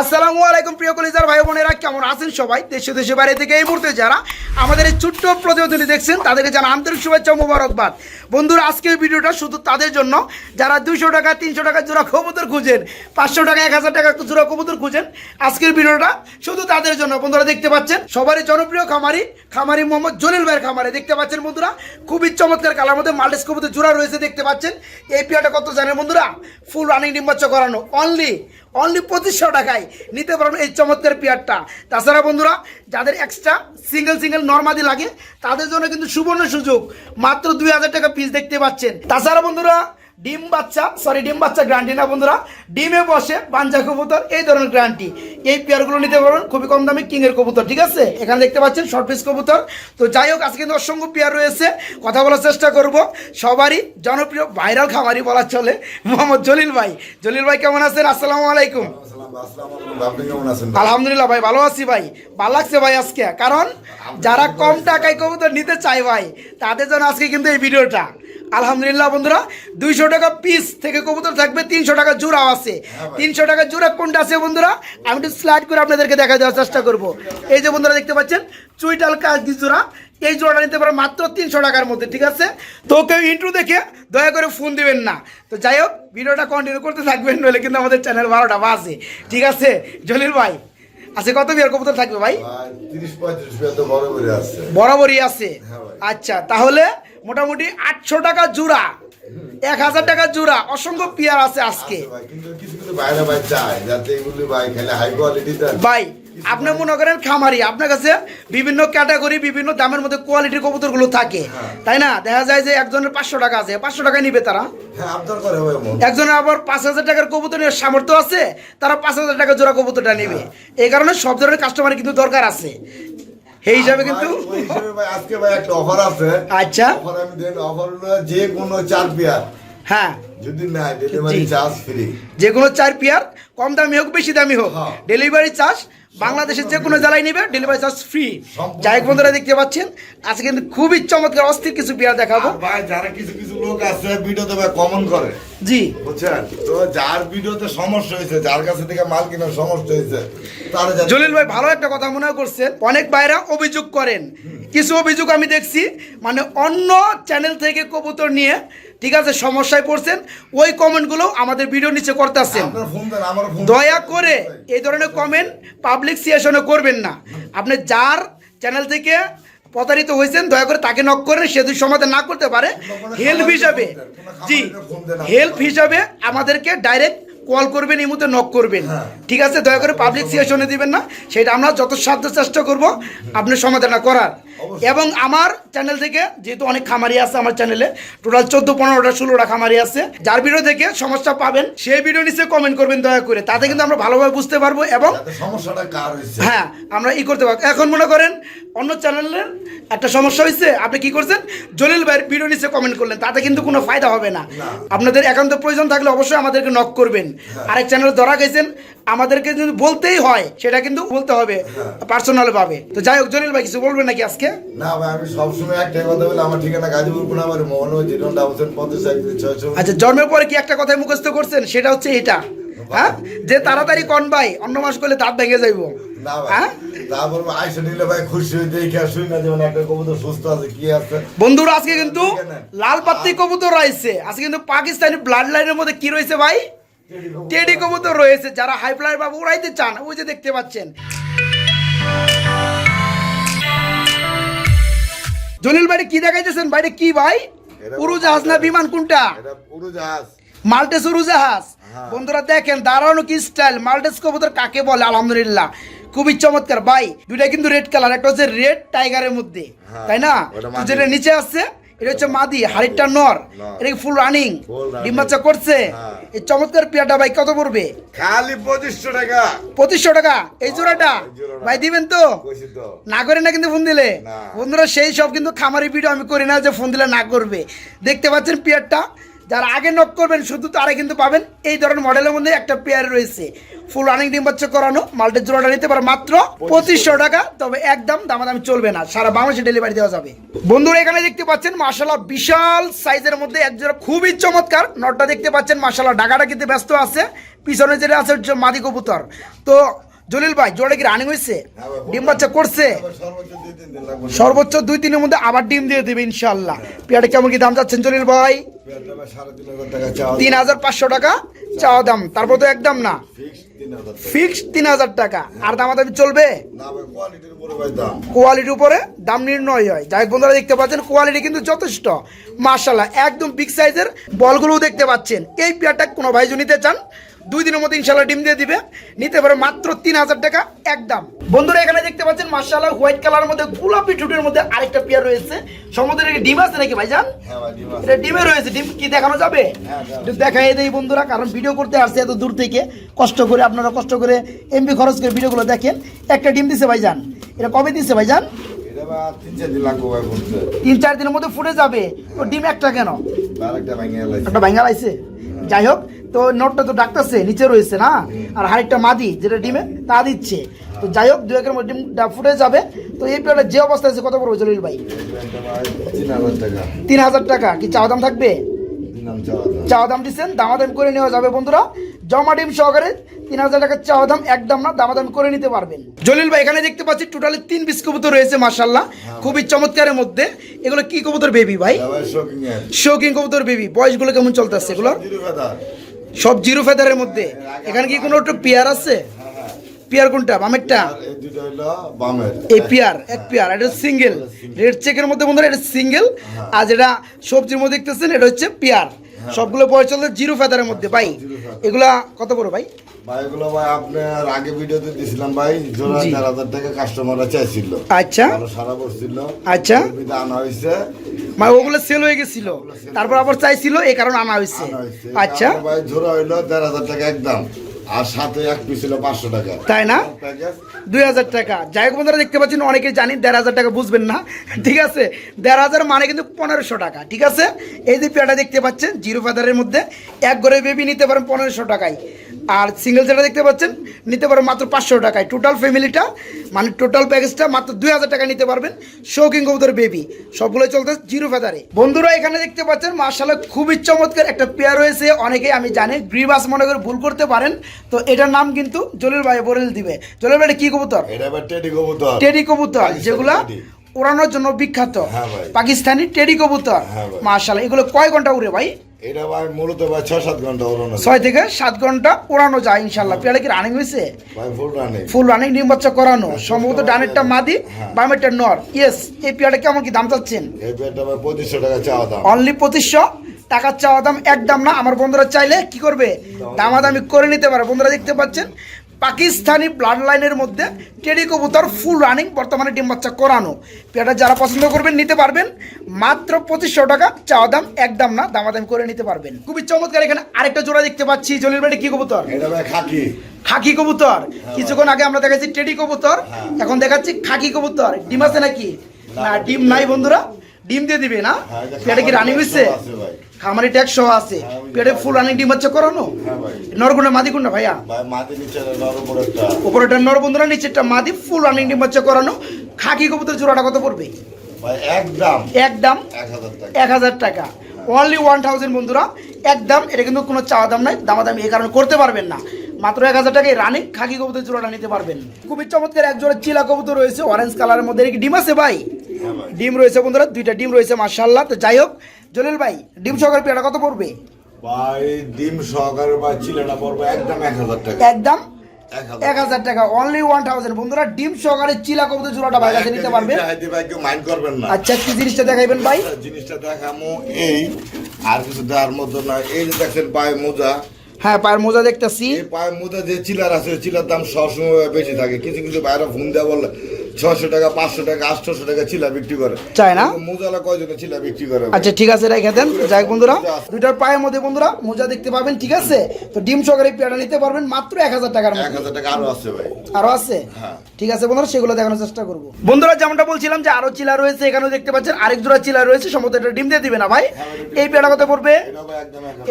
আসসালামু আলাইকুম প্রিয় কলিজার ভাই বোনেরা, কেমন আছেন সবাই? দেশে দেশে বাইরে থেকে এই মুহূর্তে যারা আমাদের এই ছোট্ট প্রতিবেদনী দেখছেন, তাদেরকে জানা আন্তরিক শুভেচ্ছা মোবারকবাদ। বন্ধুরা, আজকের ভিডিওটা শুধু তাদের জন্য, যারা দুইশো টাকা, তিনশো টাকা জোড়া কবুতর খুঁজেন, পাঁচশো টাকা, এক হাজার টাকা জোড়া কবুতর খুঁজেন, আজকের ভিডিওটা শুধু তাদের জন্য। বন্ধুরা, দেখতে পাচ্ছেন, সবারই জনপ্রিয় খামারি খামারি মোহাম্মদ জলিল ভাইয়ের খামারে। দেখতে পাচ্ছেন বন্ধুরা, খুবই চমৎকার কালার মধ্যে মাল্টিস কবুতর জোড়া রয়েছে, দেখতে পাচ্ছেন। এই পিয়াটা কত জানেন বন্ধুরা? ফুল রানিং ডিম্বাচ্চ করানো অনলি অনলি পঁচিশশো টাকায় নিতে পারবেন এই চমৎকার পেয়ারটা। তাছাড়া বন্ধুরা যাদের এক্সট্রা সিঙ্গেল সিঙ্গেল নর্মাদি লাগে, তাদের জন্য কিন্তু সুবর্ণ সুযোগ। মাত্র দুই হাজার টাকা পিস দেখতে পাচ্ছেন। তাছাড়া বন্ধুরা, ডিম বাচ্চা সরি ডিম বাচ্চা গ্যারান্টি না বন্ধুরা, ডিমে বসে বাঞ্জা কবুতর, এই ধরনের গ্যারান্টি এই পেয়ারগুলো নিতে পারবেন খুবই কম দামে কিংয়ের কবুতর, ঠিক আছে? এখানে দেখতে পাচ্ছেন শর্ট পিস কবুতর। তো যাই হোক, আজকে কিন্তু অসংখ্য পেয়ার রয়েছে। কথা বলার চেষ্টা করব। সবারই জনপ্রিয় ভাইরাল খামারি বলা চলে। মোহাম্মদ জলিল ভাই। জলিল ভাই কেমন আছেন? আসসালামু আলাইকুম। আলহামদুলিল্লাহ ভাই ভালো আছি ভাই। ভালো লাগছে ভাই আজকে? কারণ যারা কম টাকায় কবুতর নিতে চায় ভাই তাদের জন্য আজকে কিন্তু এই ভিডিওটা। আলহামদুলিল্লাহ বন্ধুরা দুইশো টাকা পিস থেকে কবুতর থাকবে তিনশো টাকা জোড়াও আছে। হ্যাঁ তিনশো টাকা জোড়া কোনটা আছে বন্ধুরা? আমি একটু স্লাইড করে আপনাদেরকে দেখা দেওয়ার চেষ্টা করব। এই যে বন্ধুরা দেখতে পাচ্ছেন? চুইটাল কাজ দি জোড়া। এই জোড়াটা নিতে পারে মাত্র তিনশো টাকার মধ্যে ঠিক আছে? তো কেউ ইন্ট্রো দেখে দয়া করে ফোন দিবেন না। তো যাই হোক ভিডিওটা কন্টিনিউ করতে থাকবেন নইলে কিন্তু আমাদের চ্যানেল বারোটা বাজে ঠিক আছে? জলিল ভাই আচ্ছা কত বিয়ার কবুতর থাকবে ভাই? ভাই, 30 35 বিয়া তো বড় করে আসছে। বরাবরই আছে? হ্যাঁ আচ্ছা তাহলে মোটামুটি আটশো টাকা জোড়া এক হাজার টাকা জোড়া অসংখ্য পেয়ার আছে আজকে। ভাই, আপনি মনে করেন খামারি আপনার কাছে বিভিন্ন ক্যাটাগরি বিভিন্ন দামের মধ্যে কোয়ালিটির কবুতরগুলো থাকে। হ্যাঁ। তাই না? দেখা যায় যে একজনের পাঁচশো টাকা আছে পাঁচশো টাকা নিবে তারা। হ্যাঁ একজনের আবার পাঁচ হাজার টাকার কবুতর নেওয়ার সামর্থ্য আছে তারা পাঁচ হাজার টাকা জোড়া কবুতরটা নেবে। এই কারণে সব ধরনের কাস্টমার কিন্তু দরকার আছে। সেই হিসাবে কিন্তু আজকে ভাই একটা অফার আছে। আচ্ছা। অফার আমি দেন অফার হলো যে কোনো চার পেয়ার। হ্যাঁ। যদি নাই ডেলিভারি চার্জ ফ্রি যে কোনো চার পেয়ার কম দামি হোক বেশি দামি হোক। হ্যাঁ। ডেলিভারি চার্জ বাংলাদেশের যে কোনো জেলায় নিবে ডেলিভারি চার্জ ফ্রি যাই বন্ধুরা দেখতে পাচ্ছেন আজকে কিন্তু খুবই চমৎকার অস্থির কিছু পেয়ার দেখাবো। ভাই যারা কিছু কিছু লোক আছে ভিডিওতে দেবে কমন করে। জি। বুঝছেন? তো যার ভিডিওতে সমস্যা হয়েছে যার কাছে থেকে মাল কেনার সমস্যা হয়েছে তারা জলিল ভাই ভালো একটা কথা মনে করছেন। অনেক ভাইরা অভিযোগ করেন। কিছু অভিযোগ আমি দেখছি মানে অন্য চ্যানেল থেকে কবুতর নিয়ে ঠিক আছে সমস্যায় পড়ছেন ওই কমেন্টগুলো আমাদের ভিডিও নিচে করতেছেন। দয়া করে এই ধরনের কমেন্ট পাবলিক সিয়েশনে করবেন না। আপনি যার চ্যানেল থেকে প্রতারিত হয়েছেন দয়া করে তাকে নক করেন সে যদি সমাধান না করতে পারে হেল্প হিসাবে জি হেল্প হিসাবে আমাদেরকে ডাইরেক্ট কল করবেন এই মুহূর্তে নক করবেন। হ্যাঁ। ঠিক আছে? দয়া করে পাবলিক সিয়েশনে দিবেন না। সেটা আমরা যত সাধ্য চেষ্টা করব আপনার সমাধানটা করার। এবং আমার চ্যানেল থেকে যেহেতু অনেক খামারি আছে আমার চ্যানেলে টোটাল চোদ্দ পনেরোটা ষোলোটা খামারি আছে। যার ভিডিও থেকে সমস্যা পাবেন সেই ভিডিও নিচে কমেন্ট করবেন দয়া করে। তাতে কিন্তু আমরা ভালোভাবে বুঝতে পারব এবং সমস্যাটা কার হয়েছে। হ্যাঁ আমরা ই করতে পারব। এখন মনে করেন অন্য চ্যানেলের একটা সমস্যা হয়েছে আপনি কি করছেন? জলিল ভাইয়ের ভিডিও নিচে কমেন্ট করলেন তাতে কিন্তু কোনো ফায়দা হবে না। না। আপনাদের একান্ত প্রয়োজন থাকলে অবশ্যই আমাদেরকে নক করবেন। আরেক চ্যানেলে ধরা গেছেন আমাদেরকে যদি বলতেই হয় সেটা কিন্তু বলতে হবে পার্সোনাল ভাবে। তো যাই হোক জলিল ভাই কিছু বলবেন নাকি আজকে? না ভাই আমি সবসময় একটাই কথা বলি আমার ঠিকানা Gazipur Konabari Mohan zero double seven আচ্ছা জন্মের পরে কি একটা কথাই মুখস্থ করছেন? সেটা হচ্ছে এটা। হ্যাঁ? যে তাড়াতাড়ি কন ভাই অন্য মাস করলে দাঁত ভেঙে যাইব। হ্যাঁ? তারপর আইসা নিলে ভাই খুশি হয়ে দেখে আর শুই না যেমন একটা কবুতর সুস্থ আছে কি আছে। বন্ধুরা আজকে কিন্তু লাল পাত্তি কবুতর রয়েছে। আজকে কিন্তু পাকিস্তানি ব্লাড লাইনের মধ্যে কি রয়েছে ভাই? টেডি কবুতর রয়েছে যারা হাই ফ্লাইয়ার বা উড়াইতে চান ওই যে দেখতে পাচ্ছেন। জলিল ভাই কি দেখাইতেছেন বাইরে কি ভাই? উড়োজাহাজ না বিমান কোনটা? এটা পুরো জাহাজ। মাল্টেস উড়োজাহাজ হ্যাঁ। বন্ধুরা দেখেন দাঁড়ানো কি স্টাইল মাল্টেস কবুতর কাকে বলে? আলহামদুলিল্লাহ খুবই চমৎকার। ভাই দুইটা কিন্তু রেড কালার একটা হচ্ছে রেড টাইগারের মধ্যে হ্যাঁ, তাই না। যেটা নিচে আছে এটা হচ্ছে মাদি হাড়িটা নর। এটা ফুল রানিং running। করছে? হ্যাঁ। এই চমৎকার পেয়ারটা ভাই কত পড়বে? খালি পঁচিশশো টাকা। পঁচিশশো টাকা? এই জোড়াটা? ভাই দিবেন তো? না করে না কিন্তু ফোন দিলে? বন্ধুরা সেই সব কিন্তু খামারি ভিডিও আমি করি না যে ফোন দিলে না করবে। দেখতে পাচ্ছেন পেয়ারটা? যারা আগে নক করবেন, শুধু তারা কিন্তু পাবেন। এই ধরনের মডেলের মধ্যে একটা পেয়ার রয়েছে। ফুল রানিং ডিম বাচ্চা করানো মাল্টের জোড়াটা নিতে পারে মাত্র পঁচিশশো টাকা, তবে একদম দামাদামি চলবে না, সারা বাংলাদেশে ডেলিভারি দেওয়া যাবে। বন্ধুরা, এখানে দেখতে পাচ্ছেন মার্শাল্লাহ বিশাল সাইজের মধ্যে এক জোড়া খুবই চমৎকার নটটা দেখতে পাচ্ছেন মার্শাল্লাহ ঢাকাটা কিন্তু ব্যস্ত আছে, পিছনে যেটা আছে মাদি কবুতর। তো জলিল ভাই জোড়া কি রানিং হয়েছে হ্যাঁ ডিম বাচ্চা করছে? সর্বোচ্চ দুই লাগবে। সর্বোচ্চ দুই তিনের মধ্যে আবার ডিম দিয়ে দেবে ইনশাল্লাহ পেয়ারটা কেমন কি দাম যাচ্ছেন জলিল ভাই? তিন হাজার পাঁচশো টাকা চাওয়া দাম। তারপর তো একদম না। ফিক্সড তিন হাজার টাকা। আর দামাদামি চলবে? না কোয়ালিটির উপরে দাম। নির্ণয় হয়। যাই বন্ধুরা দেখতে পাচ্ছেন কোয়ালিটি কিন্তু যথেষ্ট। মার্শাল্লাহ একদম বিগ সাইজের বলগুলোও দেখতে পাচ্ছেন। এই পেয়ারটা কোনো ভাই নিতে চান? দুই দিনের মধ্যে ইনশাল্লাহ ডিম দিয়ে দিবে। নিতে পারে মাত্র তিন হাজার টাকা একদম বন্ধুরা এখানে দেখতে পাচ্ছেন মার্শাল্লাহ হোয়াইট কালারের মধ্যে গোলাপি টুটের মধ্যে আরেকটা পেয়ার রয়েছে। সমুদ্রের ডিম আছে নাকি ভাইজান? হ্যাঁ ভাই এটা ডিমে রয়েছে ডিম কি দেখানো যাবে? হ্যাঁ, দেখাই দেয় বন্ধুরা কারণ ভিডিও করতে আসছে এত দূর থেকে। কষ্ট করে আপনারা কষ্ট করে এমবি খরচ করে ভিডিওগুলো দেখেন। একটা ডিম দিছে ভাইজান। এটা কবে দিছে ভাইজান? ভাই তিন চার ভাই দিনের মধ্যে ফুটে যাবে। ডিম একটা কেন? ভেঙে একটা লাইছে। যাই হোক তো নোটটা তো ডাকতেছে নিচে রয়েছে না? আর হাড়িটা মাদি যেটা ডিমে তা দিচ্ছে। তো যাই হোক দু একের মধ্যে ডিমটা ফুটে যাবে। তো এই পেয়ারটা যে অবস্থা আছে কত পড়বে জলিল ভাই? তিন হাজার টাকা। কি চাওয়া দাম থাকবে? চাওয়া দাম দিচ্ছেন দামাদাম করে নেওয়া যাবে বন্ধুরা। জমা ডিম সহকারে তিন হাজার টাকার চাওয়া দাম একদম না দামাদাম করে নিতে পারবেন। জলিল ভাই এখানে দেখতে পাচ্ছি টোটালি তিন পিস কবুতর রয়েছে মার্শাল্লাহ খুবই চমৎকারের মধ্যে। এগুলো কি কবুতর বেবি ভাই? শোকিং শৌকিং কবুতর বেবি। বয়সগুলো কেমন চলতেছে এগুলো জিরো ফেদার সব জিরো ফেদারের মধ্যে। এখানে কি কোনো একটু পেয়ার আছে? পেয়ার কোনটা? বামেরটা? এই পেয়ার এক পেয়ার। এটা সিঙ্গেল। রেড চেকের মধ্যে বন্ধুরা এটা সিঙ্গেল। আর যেটা সবজির মধ্যে দেখতেছেন এটা হচ্ছে পেয়ার। সবগুলো বয়স চলতে জিরো ফেদারের মধ্যে। ভাই এগুলা কত বড় ভাই? ভাই এগুলো ভাই আপনার আগে ভিডিওতে দিছিলাম ভাই জোড়া চার হাজার টাকা কাস্টমাররা চাইছিল। আচ্ছা। সারা আচ্ছা। আনা হয়েছে। মানে ওগুলো সেল হয়ে গেছিল। তারপর আবার চাইছিল এই কারণে আনা হয়েছে। আচ্ছা। ভাই জোড়া হইল দেড় হাজার টাকা একদম। আর সাথে এক পিস হলো পাঁচশো টাকা। তাই না? দুই হাজার টাকা। যাই হোক বন্ধুরা দেখতে পাচ্ছেন অনেকে জানি দেড় হাজার টাকা বুঝবেন না। ঠিক আছে? দেড় হাজার মানে কিন্তু পনেরোশো টাকা। ঠিক আছে? এই যে পেয়ারটা দেখতে পাচ্ছেন জিরো ফাদারের মধ্যে এক ঘরে বেবি নিতে পারেন পনেরোশো টাকায়। আর সিঙ্গেল যেটা দেখতে পাচ্ছেন নিতে পারেন মাত্র পাঁচশো টাকায়। টোটাল ফ্যামিলিটা মানে টোটাল প্যাকেজটা মাত্র দুই হাজার টাকা নিতে পারবেন। শৌকিং কবুতর বেবি সবগুলো চলতে জিরো ফেদারে বন্ধুরা এখানে দেখতে পাচ্ছেন মার্শাল্লাহ খুবই চমৎকার একটা পেয়ার রয়েছে। অনেকেই আমি জানি গ্রিবাস মনে করে ভুল করতে পারেন। তো এটার নাম কিন্তু জলিল ভাই বরেল দিবে। জলিল ভাই কি কবুতর? টেডি কবুতর। টেডি কবুতর যেগুলা টেডি। ওড়ানোর জন্য বিখ্যাত। হ্যাঁ পাকিস্তানি টেডি কবুতর। হ্যাঁ। মার্শাল এগুলো কয় ঘণ্টা উড়ে ভাই? এটা ভাই মূলত ভাই ছ সাত ঘণ্টা ওড়ানো ছয় থেকে সাত ঘণ্টা যায় ইনশাল্লাহ পেয়ারে কি রানিং হয়েছে? ফুল রানিং ফুল রানিং ডিম বাচ্চা করানো। সম্ভবত ডানেরটা মাদি হ্যাঁ। বামেরটা নর। ইয়েস এই কেমন কি দাম চাচ্ছেন? এই পেটটা ভাই পঁচিশশো টাকা চাওয়া দাম। অনলি পঁচিশশো। টাকার চাওয়া দাম একদম না। আমার বন্ধুরা চাইলে কি করবে? দামাদামি করে নিতে পারে। বন্ধুরা দেখতে পাচ্ছেন পাকিস্তানি ব্লাড লাইনের মধ্যে টেডি কবুতর ফুল রানিং বর্তমানে ডিম বাচ্চা করানো। পেয়ারটা যারা পছন্দ করবেন নিতে পারবেন। মাত্র পঁচিশশো টাকা চাওয়া দাম একদম না দামাদামি করে নিতে পারবেন। খুবই চমৎকার এখানে আরেকটা জোড়া দেখতে পাচ্ছি। জলির বাড়ি কি কবুতর? খাকি। খাকি কবুতর। কিছুক্ষণ আগে আমরা দেখাচ্ছি টেডি কবুতর এখন দেখাচ্ছি খাকি কবুতর। ডিম আছে নাকি? না ডিম নাই বন্ধুরা। ডিম দিয়ে দিবে না? হ্যাঁ, এটা পেটে কি রানিং হয়েছে। খামারি ট্যাক্স সহ আছে। হ্যাঁ, পেটে ফুল রানিং ডিম হচ্ছে করানো? হ্যাঁ ভাই। নরগুনা মাদি কোনটা ভাইয়া? নিচে উপরেটা বন্ধুরা নিচেরটা মাদি ফুল রানিং ডিম হচ্ছে করানো। খাকি কবুতর জোড়াটা কত পড়বে? ভাই একদম একদম এক হাজার টাকা। এক হাজার টাকা। অনলি ওয়ান থাউজেন্ড বন্ধুরা একদম এটা কিন্তু কোনো চাওয়া দাম নাই। দামাদামি এই কারণে করতে পারবেন না। মাত্র এক হাজার টাকায় রানিং খাকি কবুতর জোড়াটা নিতে পারবেন। খুবই চমৎকার এক জোড়া চিলা কবুতর রয়েছে অরেঞ্জ কালারের মধ্যে। ডিম আছে ভাই? ডিম রয়েছে বন্ধুরা দুইটা ডিম রয়েছে মার্শাল্লাহ তো যাই হোক জলিল ভাই ডিম সহকারে পেয়ারা কত পড়বে? ভাই ডিম সহকারে ভাই চিলেটা পড়বে একদম এক হাজার টাকা। একদম এক হাজার। টাকা অনলি ওয়ান থাউজেন্ড বন্ধুরা ডিম সহকারে চিলা কবুতর জোড়াটা ভাই কাছে নিতে পারবে ভাই মাইন্ড করবেন না। আচ্ছা কি জিনিসটা দেখাইবেন ভাই? জিনিসটা দেখামো এই আর কিছু দেওয়ার মতো না এই যে দেখছেন পায়ে মোজা। হ্যাঁ পায়ের মোজা দেখতেছি। পায়ের পায়ে মোজা যে চিলার আছে চিলার দাম সবসময় বেশি থাকে। কিছু কিছু বাইরে ফোন দেওয়া বললে ছশো টাকা পাঁচশো টাকা আটশোশো টাকা চিলা বিক্রি করে। চায় না? মোজালা কয়জনে চিলা বিক্রি করে আচ্ছা ঠিক আছে রেখে দেন। যাই বন্ধুরা দুইটার পায়ের মধ্যে বন্ধুরা মোজা দেখতে পাবেন ঠিক আছে? তো ডিম সহকারে পেয়ারা নিতে পারবেন মাত্র এক হাজার টাকার এক হাজার টাকা আরও আছে ভাই। আরও আছে? হ্যাঁ। ঠিক আছে বন্ধুরা সেগুলো দেখানোর চেষ্টা করব। বন্ধুরা যেমনটা বলছিলাম যে আরও চিলা রয়েছে এখানেও দেখতে পাচ্ছেন আরেক জোড়া চিলা রয়েছে সম্ভবত এটা ডিম দিয়ে দিবে না ভাই? এই পেয়ারটা কত পড়বে?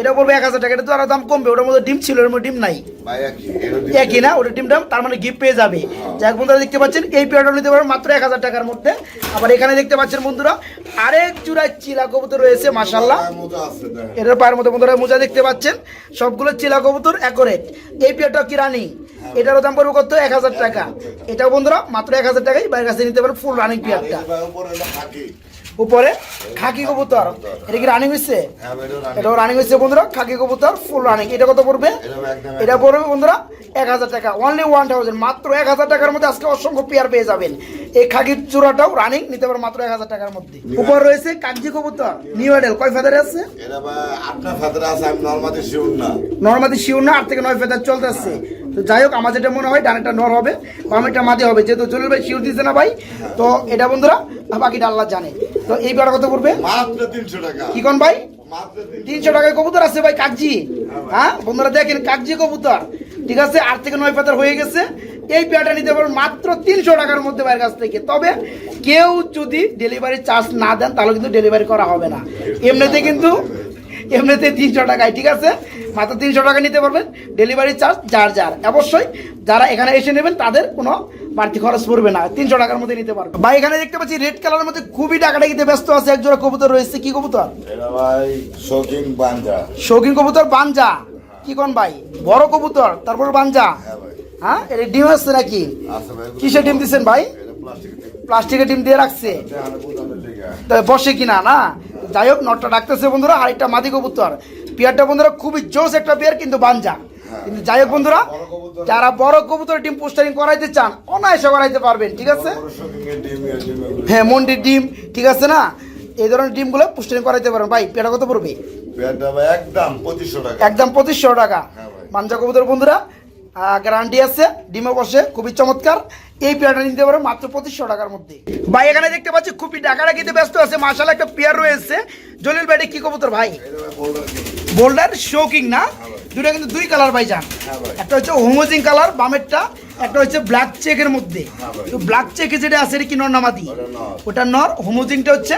এটা পড়বে এক হাজার টাকা এটা তো আরও দাম কমবে ওটার মধ্যে ডিম ছিল ওর মধ্যে ডিম নাই। ভাই একই। না? ওটা ডিমটা তার মানে গিফট পেয়ে যাবে। যাই বন্ধুরা দেখতে পাচ্ছেন এই পেয়ারটা নিতে পারবেন মাত্র এক হাজার টাকার মধ্যে। আবার এখানে দেখতে পাচ্ছেন বন্ধুরা আরেক চূড়ায় চিলা কবুতর রয়েছে মাসাল্লাহ মতো। এটার পায়ের মধ্যে বন্ধুরা মোজা দেখতে পাচ্ছেন। সবগুলো চিলা কবুতর অ্যাকোরেট এই পেয়ারটা কি রানি? এটারও দাম পড়বে কত? এক হাজার টাকা। এটাও বন্ধুরা মাত্র এক হাজার টাকায় বাইরের কাছে নিতে পারবেন ফুল রানিং পেয়ারটা উপরে খাকি কবুতর। এটা কি রানিং হচ্ছে হ্যাঁ। এটাও রানিং হচ্ছে বন্ধুরা খাকি কবুতর ফুল রানিং এটা কত পড়বে? এটা পড়বে বন্ধুরা এক হাজার টাকা। অনলি ওয়ান থাউজেন্ড মাত্র এক হাজার টাকার মধ্যে আজকে অসংখ্য পেয়ার পেয়ে যাবেন। এই খাকির চূড়াটাও রানিং নিতে পারেন মাত্র এক হাজার টাকার মধ্যে। উপর রয়েছে কাগজি কবুতর নিউ এডেল কয় ফেদারে আছে? এটা ভাই আপনার ফাদার আছে আমি নর্মালি শিউর না। নর্মাদি শিওর না আট থেকে নয় ফেদার চলতে চলতেছে। তো যাই হোক আমার যেটা মনে হয় ডানেরটা নর হবে বামেরটা মাঝে হবে যেহেতু জলিল ভাই শিওর দিচ্ছে না ভাই তো এটা বন্ধুরা বাকিটা আল্লাহ জানে। তো এই বেড়া কত পড়বে? মাত্র তিনশো টাকা। কি কোন ভাই? তিনশো। টাকায় কবুতর আছে ভাই কাগজি হ্যাঁ বন্ধুরা দেখেন কাগজি কবুতর। ঠিক আছে আট থেকে নয় পাতার হয়ে গেছে। এই পেয়ারটা নিতে পারবেন মাত্র তিনশো টাকার মধ্যে বাইরের কাছ থেকে। তবে কেউ যদি ডেলিভারি চার্জ না দেন তাহলে কিন্তু ডেলিভারি করা হবে না। এমনিতে কিন্তু এমনিতে তিনশো টাকায় ঠিক আছে? মাত্র তিনশো টাকা নিতে পারবেন। ডেলিভারি চার্জ যার যার। অবশ্যই যারা এখানে এসে নেবেন তাদের কোনো বাড়তি খরচ পড়বে না। তিনশো টাকার মধ্যে নিতে পারবে ভাই এখানে দেখতে পাচ্ছি রেড কালারের মধ্যে খুবই টাকাটাকিতে ব্যস্ত আছে। এক জোড়া কবুতর রয়েছে। কি কবুতর? শৌখিন কবুতর বাঞ্জা। কি কোন ভাই? বড় কবুতর তারপর বাঞ্জা। হ্যাঁ হ্যাঁ? এটা ডিম আসছে নাকি? কিসে ডিম দিচ্ছেন ভাই? প্লাস্টিকের ডিম দিয়ে রাখছে। বসে কিনা না? যাই হোক নটটা ডাকতেছে বন্ধুরা আর একটা মাদি কবুতর। পেয়ারটা বন্ধুরা খুবই জোস একটা পেয়ার কিন্তু বাঞ্জা। কিন্তু যাই হোক বন্ধুরা যারা বড় কবুতর ডিম পোস্টারিং করাইতে চান অনায়াসে করাইতে পারবেন ঠিক আছে। হ্যাঁ মন্ডির ডিম ঠিক আছে না? এই ধরনের ডিমগুলো পোস্টারিং করাইতে পারবেন। ভাই পেয়ারটা কত পড়বে? একদম পঁচিশশো টাকা। একদম পঁচিশশো টাকা। হ্যাঁ ভাই। কবুতর বন্ধুরা গ্যারান্টি আছে ডিমে বসে খুবই চমৎকার। এই পেয়ারটা নিতে পারো মাত্র পঁচিশশো টাকার মধ্যে। ভাই এখানে দেখতে পাচ্ছি খুবই ডাকাডাকিতে ব্যস্ত আছে মার্শাল একটা পেয়ার রয়েছে। জলিল ভাই কি কবুতর ভাই? বোল্ডার শোকিং না? দুটো কিন্তু দুই কালার ভাই যান। একটা হচ্ছে হোমোজিং কালার বামেরটা একটা হচ্ছে ব্ল্যাক চেকের মধ্যে। তো ব্ল্যাক চেকে যেটা আছে এটা কি নর নামাদি ওটা নর। ওটা নর হোমোজিংটা হচ্ছে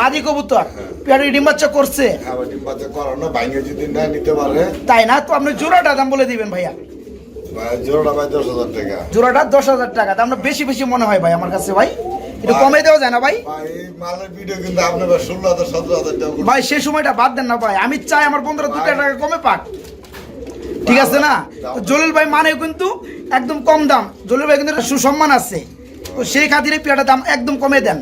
মাদি। কবুতর। পেয়ারে ডিম বাচ্চা করছে? হ্যাঁ তাই না? তো আপনি জোড়াটা দাম বলে দিবেন ভাইয়া। ভাই, জোড়াটা দশ হাজার টাকা। দামটা বেশি বেশি মনে হয় ভাই আমার কাছে ভাই। একটু কমে দেওয়া যায় না ভাই? ভাই, সেই সময়টা বাদ দেন না ভাই। আমি চাই আমার বন্ধুরা দু টাকা কমে পাক। ঠিক আছে না? জলিল ভাই মানে কিন্তু একদম কম দাম। জলিল ভাই কিন্তু সুসম্মান আছে। তো সেই খাতিরে পেয়াটা দাম একদম কমে দেন।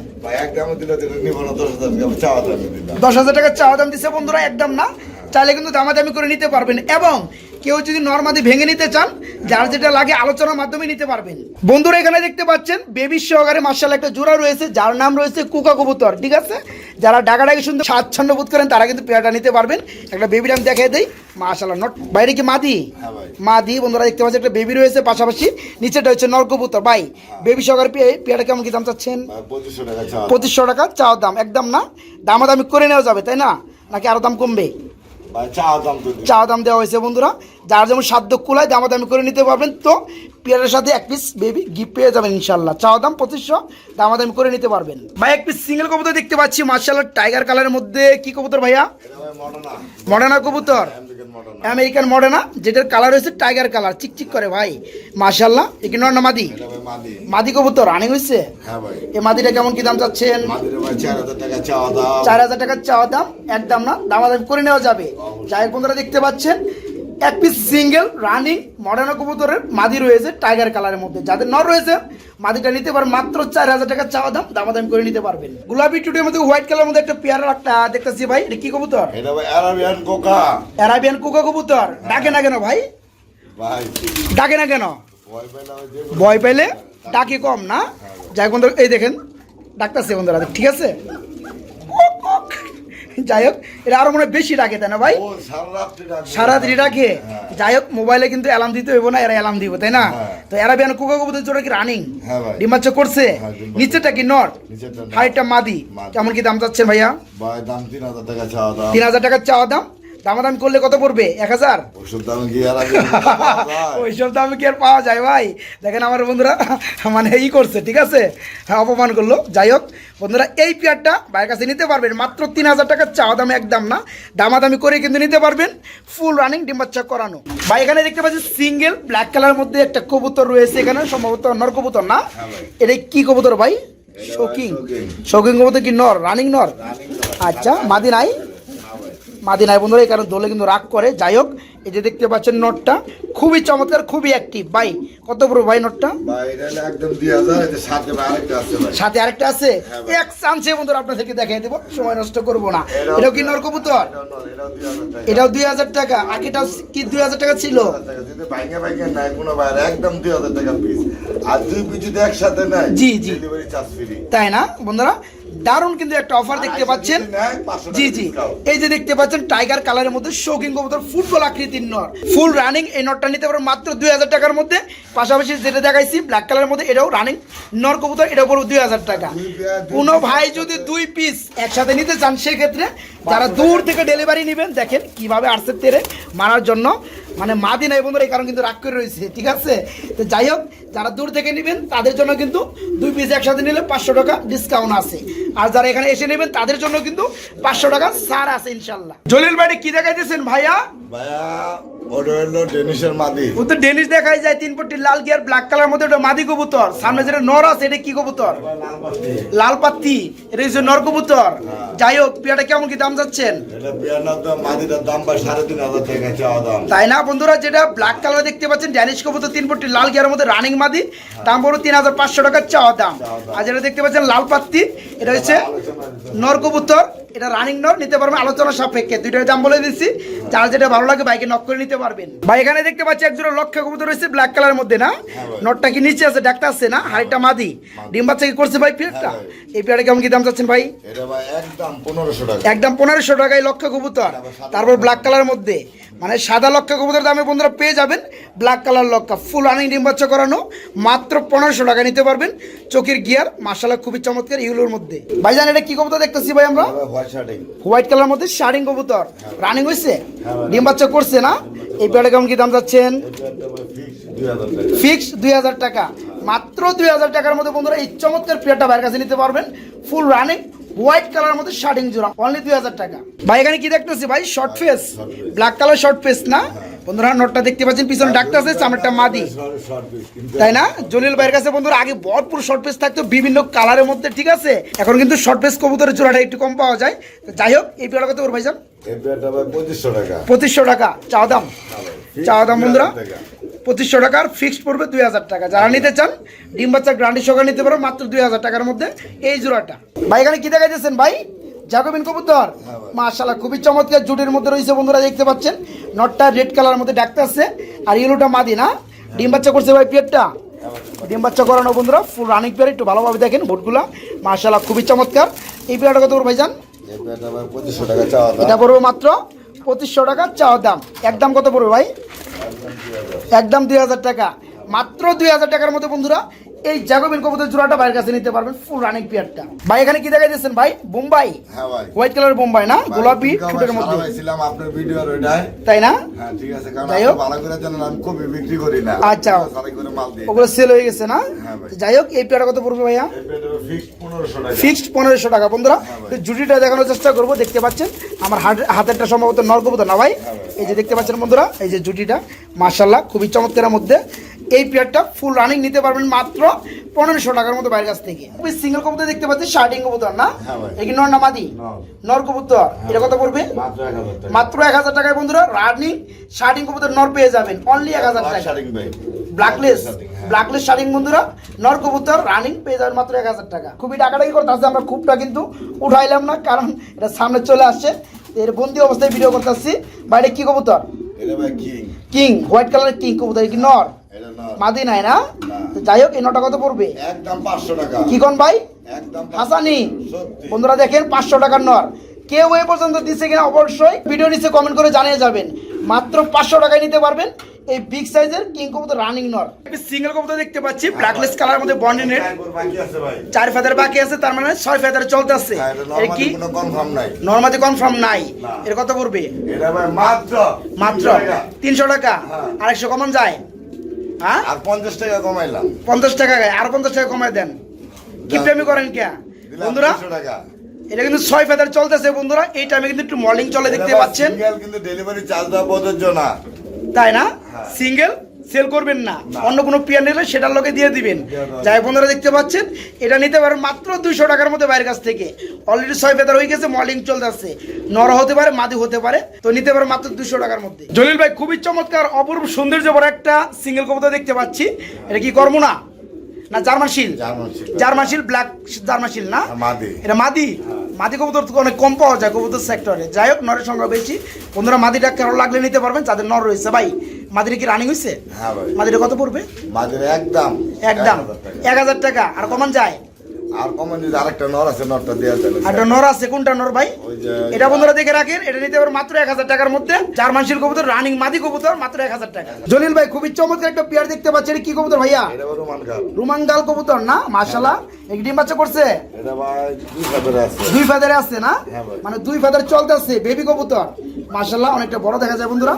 দশ হাজার টাকা চাওয়া দাম দিচ্ছে বন্ধুরা একদম না। চাইলে কিন্তু দামাদামি করে নিতে পারবেন। এবং কেউ যদি নর্মাদি ভেঙে নিতে চান যার যেটা লাগে আলোচনার মাধ্যমে নিতে পারবেন। বন্ধুরা এখানে দেখতে পাচ্ছেন বেবি সহকারে মার্শাল একটা জোড়া রয়েছে যার নাম রয়েছে কুকা কবুতর ঠিক আছে? যারা ডাকাডাকি শুনতে স্বাচ্ছন্দ্য বোধ করেন তারা কিন্তু পেয়ারটা নিতে পারবেন। একটা বেবির আমি দেখাই দেই মার্শাল নট বাইরে কি মাদি? হ্যাঁ মাদি বন্ধুরা দেখতে পাচ্ছেন একটা বেবি রয়েছে পাশাপাশি নিচেটা হচ্ছে নর কবুতর। ভাই বেবি সহকারে পেয়ে- পেয়ারটা কেমন কি দাম চাচ্ছেন? পঁচিশশো টাকা চাওয়া দাম। একদম না? দামাদামি করে নেওয়া যাবে তাই না? নাকি আরও দাম কমবে? চা দাম দেওয়া হয়েছে বন্ধুরা। যার যেমন সাধ্য কুলায় দামাদামি করে নিতে পারবেন তো পেয়ারের সাথে এক পিস বেবি গিফট পেয়ে যাবেন ইনশাল্লাহ চা দাম পঁচিশশো দামাদামি করে নিতে পারবেন। ভাই এক পিস সিঙ্গেল কবুতর দেখতে পাচ্ছি মার্শাল্লাহ টাইগার কালারের মধ্যে কি কবুতর ভাইয়া? মডানা। কবুতর। আমেরিকান মডেনা যেটার কালার হয়েছে টাইগার কালার চিকচিক করে ভাই। মাশাল্লাহ এ কি নর না মাদি? মাদি। কবুতর রানিং হয়েছে? হ্যাঁ ভাই। এই মাদিটা কেমন কি দাম চাচ্ছেন? মাদির ভাই চার হাজার টাকা চাওয়া দাম। একদম না দামাদামি করে নেওয়া যাবে। যাই বন্ধুরা দেখতে পাচ্ছেন এক পিস সিঙ্গেল রানিং মডার্ন কবুতরের মাদি রয়েছে টাইগার কালারের মধ্যে। যাদের নর রয়েছে মাদিটা নিতে পারেন মাত্র চার হাজার টাকার চাওয়া দাম দামাদামি করে নিতে পারবেন। গোলাপি টুটের মধ্যে হোয়াইট কালারের মধ্যে একটা পেয়ারা একটা দেখতেছি ভাই এটা কি কবুতর? এটা ভাই আরাবিয়ান কোকা। অ্যারাবিয়ান কুকা কবুতর। ডাকে না কেন ভাই? ভাই, ডাকে না কেন? ভয় পেলে ডাকে কম না? যাই এই দেখেন ডাকতেছে বন্ধুরা ঠিক আছে? যাই হোক এটা আরও মনে বেশি ডাকে তাই না ভাই? সারা রাত্রি ডাকে। হ্যাঁ। যাই হোক মোবাইলে কিন্তু অ্যালার্ম দিতে হইব না এরা অ্যালার্ম দিব তাই না? তো তো অ্যারাবিয়ান কুকা কবুতর জোড়া কি রানিং হ্যাঁ ডিমাচ্ছ করছে? হ্যাঁ। নিচেটা কি নট হাইটটা মাদি। কেমন কি দাম চাচ্ছেন ভাইয়া? তিন হাজার টাকা চাওয়া দাম। দামাদামি করলে কত পড়বে? এক হাজার? ওষুধ দাম কি আর? ওইসব দামে কি আর পাওয়া যায় ভাই? দেখেন আমার বন্ধুরা মানে এই করছে ঠিক আছে? হ্যাঁ অপমান করল। যাই হোক বন্ধুরা এই পেয়ারটা ভাইয়ের কাছে নিতে পারবেন। মাত্র তিন হাজার টাকার চাওয়া দামে একদম না। দামাদামি করে কিন্তু নিতে পারবেন। ফুল রানিং ডিম বাচ্চা করানো। ভাই এখানে দেখতে পাচ্ছি সিঙ্গেল ব্ল্যাক কালার মধ্যে একটা কবুতর রয়েছে এখানে সম্ভবত নর কবুতর না? হ্যাঁ। এটা কি কবুতর ভাই? Shocking shocking. শৌকিং কবুতর কি নর? রানিং নর। আচ্ছা মাদি নাই? মাদি নাই বন্ধুরা এই কারণে দোলে কিন্তু রাগ করে। যাই হোক এই যে দেখতে পাচ্ছেন নটটা খুবই চমৎকার খুবই অ্যাক্টিভ ভাই কত বড় ভাই নটটা? সাথে আরেকটা আছে হ্যাঁ। এক চান্সে বন্ধুরা আপনাদেরকে দেখিয়ে দেবো সময় নষ্ট করব না। এটাও- কি নর কবুতর এটাও দুই হাজার টাকা। আগেটাও কি দুই হাজার টাকা ছিল? একদম। আর দুই একসাথে জি, জি। তাই না বন্ধুরা? দারুণ কিন্তু একটা অফার দেখতে পাচ্ছেন। যদি নেয়, 500 জি জি। এই যে দেখতে পাচ্ছেন টাইগার কালারের মধ্যে শৌখিন কবুতর ফুটবল আকৃতির নর। ফুল রানিং এই নটটা নিতে পারো মাত্র দুই হাজার টাকার মধ্যে। পাশাপাশি যেটা দেখাইছি ব্ল্যাক কালারের মধ্যে এটাও রানিং নর কবুতর এটাও পড়বে দুই হাজার টাকা। কোনো ভাই যদি দুই পিস একসাথে নিতে চান সেক্ষেত্রে যারা দূর থেকে ডেলিভারি নেবেন দেখেন কীভাবে আসছে তেরে মারার জন্য। মানে মাদি নাই বন্ধুরা, এই কারণ কিন্তু রাগ করে রয়েছে, ঠিক আছে? তো যাই হোক, যারা দূর থেকে নেবেন, তাদের জন্য কিন্তু দুই পিস একসাথে নিলে পাঁচশো টাকা ডিসকাউন্ট আছে। আর যারা এখানে এসে নেবেন, তাদের জন্য কিন্তু পাঁচশো টাকা সার আছে, ইনশাল্লাহ। জলিল বাড়ি কি দেখাইতেছেন ভাইয়া? ভাইয়া, ওটা হলো ডেনিশের মাদি। ও তো ডেনিশ দেখাই যায় তিন পট্টি লাল গিয়ার ব্ল্যাক কালার মধ্যে ওটা মাদি কবুতর। সামনে যেটা নর আছে এটা কি কবুতর? লাল পাত্তি এটা হচ্ছে নর কবুতর। যাই হোক পিয়াটা কেমন কি দাম যাচ্ছেন? এটা বিয়ানোর দাম, মাদিটার দাম ভাই সাড়ে তিন হাজার টাকা চাওয়া দাম। তাই না বন্ধুরা? যেটা ব্ল্যাক কালার দেখতে পাচ্ছেন ড্যানিশ কবুতর তিন পট্টি লাল গিয়ারের মধ্যে রানিং মাদি। দাম পড়ো তিন হাজার পাঁচশো টাকার চাওয়া দাম। আর যেটা দেখতে পাচ্ছেন লাল পাত্তি এটা হচ্ছে নর কবুতর। এটা রানিং নর নিতে পারবেন আলোচনা সাপেক্ষে। দুইটার দাম বলে দিচ্ছি। যার যেটা ভালো লাগে বাইকে নক করে নিতে পারবেন। ভাই এখানে দেখতে পাচ্ছি একজোড়া লক্ষ্য কবুতর রয়েছে ব্ল্যাক কালারের মধ্যে না? নটটা কি নিচে আছে ডাক্তার আছে না? হাড়িটা মাদি। ডিম বাচ্চা কি করছে ভাই পিয়ারটা এই পিয়ারটা কেমন কি দাম চাচ্ছেন ভাই? একদম পনেরোশো টাকা। একদম পনেরোশো টাকায় লক্ষ্য কবুতর। তারপর ব্ল্যাক কালার মধ্যে। মানে সাদা লক্ষ কবুতর দামে বন্ধুরা পেয়ে যাবেন। ব্ল্যাক কালার লক্কা ফুল রানিং ডিম বাচ্চা করানো মাত্র পনেরোশো টাকা নিতে পারবেন। চোখের গিয়ার মাসালা খুবই চমৎকার ইউলোর মধ্যে। ভাই ভাইজান এটা কি কবুতর দেখতেছি ভাই আমরা? হোয়াইট কালার মধ্যে শার্টিং কবুতর। রানিং হয়েছে ডিম বাচ্চা করছে না? এই পেয়ারটা কেমন কি দাম যাচ্ছেন? ফিক্স দুই হাজার টাকা। মাত্র দুই হাজার টাকার মধ্যে বন্ধুরা এই চমৎকার পেয়ারটা বাইরের কাছে নিতে পারবেন। ফুল রানিং হোয়াইট কালার মধ্যে শার্টিং জোড়া অনলি দুই হাজার টাকা। ভাই এখানে কি দেখতেছি? ভাই short face black colour short face না? বন্ধুরা নটটা দেখতে পাচ্ছেন পিছনে ডাক্তার আছে সামনেরটা মাদি। তাই না? জলিল ভাইয়ের কাছে বন্ধুরা আগে ভরপুর শর্ট পেস থাকতো বিভিন্ন কালারের মধ্যে ঠিক আছে? এখন কিন্তু শর্ট পেস কবুতরের জোড়াটা একটু কম পাওয়া যায়। যাই হোক এই কত ভাইজান? পঁচিশশো টাকা। পঁচিশশো টাকা। চাওয়া দাম? চা দাম বন্ধুরা? 2000 টাকা। পঁচিশশো টাকার ফিক্সড পড়বে দুই হাজার টাকা। যারা নিতে চান ডিম বাচ্চা গ্রান্ডি সকাল নিতে পারো মাত্র দুই হাজার টাকার মধ্যে এই জোড়াটা। ভাই এখানে কি দেখাইতেছেন ভাই? জাকবিন কবুতর। মাশাল্লাহ খুবই চমৎকার জুটের মধ্যে রয়েছে বন্ধুরা দেখতে পাচ্ছেন। নটটা রেড কালার মধ্যে ডাকতে আছে আর ইয়েলোটা মাদি না। ডিম বাচ্চা করছে ভাই পেটটা। ডিম বাচ্চা করানো বন্ধুরা ফুল রানিং পেয়ার একটু ভালোভাবে দেখেন ভোটগুলা মাশাল্লাহ খুবই চমৎকার। এই পেয়ারটা কত ভাই দাম। এটা পড়বে মাত্র পঁচিশশো টাকা চাওয়ার দাম। একদম কত পড়বে ভাই? একদম দুই হাজার টাকা। মাত্র দুই হাজার টাকার মতো বন্ধুরা এই জাগবিন কবুতর জোড়াটা বাইরের কাছে নিতে পারবেন ফুল রানিং পেয়ারটা ভাই এখানে কি দেখাই দিচ্ছেন ভাই? বোম্বাই? হ্যাঁ ভাই। হোয়াইট কালার বোম্বাই না? গোলাপি ঠোঁটের মধ্যে। পাইছিলাম আপনার ভিডিওর ওইটাই। তাই না? হ্যাঁ ঠিক আছে কারণ হোক। ভালো করে জানেন আমি কবি বিক্রি করি না। আচ্ছা। করে মাল দিই ওগুলো সেল হয়ে গেছে না? হ্যাঁ। যাই হোক এই পেয়ারটা কত পড়বে ভাইয়া? ফিক্সড পনেরোশো টাকা। ফিক্সড পনেরোশো টাকা বন্ধুরা। হ্যাঁ জুটিটা দেখানোর চেষ্টা করব দেখতে পাচ্ছেন? আমার হাত- হাতেরটা সম্ভবত নলকবুতর না ভাই? হ্যাঁ ভাই। এই যে দেখতে পাচ্ছেন বন্ধুরা এই যে জুটিটা মার্শাল্লাহ খুবই চমৎকারের মধ্যে। এই পেয়ারটা ফুল রানিং নিতে পারবেন মাত্র পনেরোশো টাকার মতো বাইরের কাছ থেকে। খুবই সিঙ্গেল কবুতর দেখতে পাচ্ছি শার্টিং কবুতর না? হ্যাঁ এই কি নর না মাদি? নর। কবুতর। এটা কত পড়বে? মাত্র এক হাজার টাকায় বন্ধুরা রানিং শার্টিং কবুতর নর পেয়ে যাবেন। অনলি এক হাজার টাকা ব্ল্যাকলেস হ্যাঁ। ব্ল্যাকলেস শাড়িং বন্ধুরা নর কবুতর রানিং পেয়ে যাবেন মাত্র এক হাজার টাকা। খুবই টাকাটাই করতে আসছে আমরা খুবটা কিন্তু উঠাইলাম না কারণ এটা সামনে চলে আসছে। এর বন্দি অবস্থায় ভিডিও করতে আসছি। বাইরে কি কবুতর? এটা কিং। কিং হোয়াইট কালারের কিং কবুতর কি নর? এটা না। না? যাই হোক এই নটা কত পড়বে? একদম পাঁচশো টাকা। কি কোন ভাই? একদম হাসানি। বন্ধুরা দেখেন পাঁচশো টাকার নর। কেউ এই পর্যন্ত দিচ্ছে কিনা অবশ্যই ভিডিও নিচে কমেন্ট করে জানিয়ে যাবেন। মাত্র পাঁচশো টাকায় নিতে পারবেন এই বিগ সাইজের কিং কবুতর রানিং নর। সিঙ্গেল কবুতর দেখতে পাচ্ছি ব্ল্যাকলেস কালার মধ্যে বন্ডিনের একবার বাকি আছে ভাই। চার ফেদার বাকি আছে তার মানে ছয় ফেদার চলতে আছে। হ্যাঁ, এর কি? কনফার্ম নাই। নর্মালি কনফার্ম নাই। এর কত পড়বে? মাত্র। মাত্র। 300 টাকা। তিনশো টাকা। হ্যাঁ। আর কমন যায়? হ্যাঁ? আর পঞ্চাশ টাকা কমাইলাম। পঞ্চাশ টাকা আর পঞ্চাশ টাকা কমাই দেন। কি প্রেমি করেন কে বন্ধুরা 200 টাকা। এটা কিন্তু ছয় ফেদার চলতেছে বন্ধুরা এই টাইমে কিন্তু একটু মর্নিং চলে দেখতে পাচ্ছেন। সিঙ্গেল কিন্তু ডেলিভারি চার্জ দেওয়া প্রযোজ্য না। তাই না? হ্যাঁ। সিঙ্গেল সেল করবেন না। অন্য কোনো পিয়ার নিলে সেটার লোকে দিয়ে দিবেন। যাই বন্ধুরা দেখতে পাচ্ছেন এটা নিতে পারেন মাত্র দুইশো টাকার মধ্যে বাইরের কাছ থেকে। অলরেডি ছয় ফেদার হয়ে গেছে মর্নিং চলতে আছে নর হতে পারে মাদি হতে পারে তো নিতে পারেন মাত্র দুশো টাকার মধ্যে। জলিল ভাই খুবই চমৎকার অপূর্ব সৌন্দর্য বড় একটা সিঙ্গেল কবুতর দেখতে পাচ্ছি। এটা কি কর্ম না? না জার্মান শিল? জার্মান শিল। জার্মান শিল ব্ল্যাক জার্মান শিল না? হ্যাঁ, মাদি। এটা মাদি? মাদি কবুতর তো অনেক কম পাওয়া যায় কবুতর সেক্টরে যাই হোক নরের সংখ্যা বেশি। বন্ধুরা মাদিটা কেন লাগলে নিতে পারবেন? যাদের নর রয়েছে ভাই মাদিরে কি রানিং হয়েছে হ্যাঁ ভাই। মাদিটা কত পড়বে? মাঝের একদম একদম। এক হাজার টাকা। আর কমান যায়? আর কমন যদি আরেকটা নর আছে নরটা দেওয়া যাবে একটা নর আছে কোনটা নর ভাই? এটা বন্ধুরা দেখে রাখেন এটা নিতে পারবেন মাত্র এক হাজার টাকার মধ্যে। শিল কবুতর রানিং মাদি কবুতর মাত্র এক হাজার টাকা। জলিল ভাই খুবই চমৎকার একটা পেয়ার দেখতে পাচ্ছেন। এটা কি কবুতর ভাইয়া? কবুতর না? মাশাল্লাহ এক ডিম বাচ্চা করছে? এটা ভাই দুই হাজারে আছে। দুই ফেদারে আছে না? হ্যাঁ মানে দুই ফেদার চলতেছে বেবি কবুতর। মাশাল্লাহ অনেকটা বড় দেখা যায় বন্ধুরা।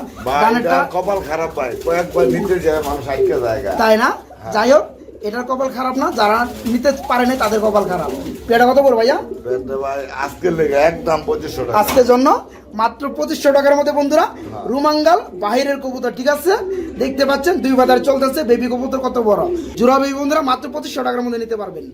কপাল খারাপ ভাই কয়েকবার নিতে যায় মানুষ আটকে জায়গা তাই না? যাই হোক এটার কপাল খারাপ না যারা নিতে পারে না তাদের কপাল খারাপ। পেটা কত বলব ভাইয়া? এটা আজকের লেগে একদম পঁচিশশো টাকা। আজকের জন্য মাত্র পঁচিশশো টাকার মধ্যে বন্ধুরা রুমাঙ্গাল বাহিরের কবুতর ঠিক আছে? দেখতে পাচ্ছেন দুই বাজার চলতেছে বেবি কবুতর কত বড়? জোড়া বেবি বন্ধুরা মাত্র পঁচিশশো টাকার মধ্যে নিতে পারবেন।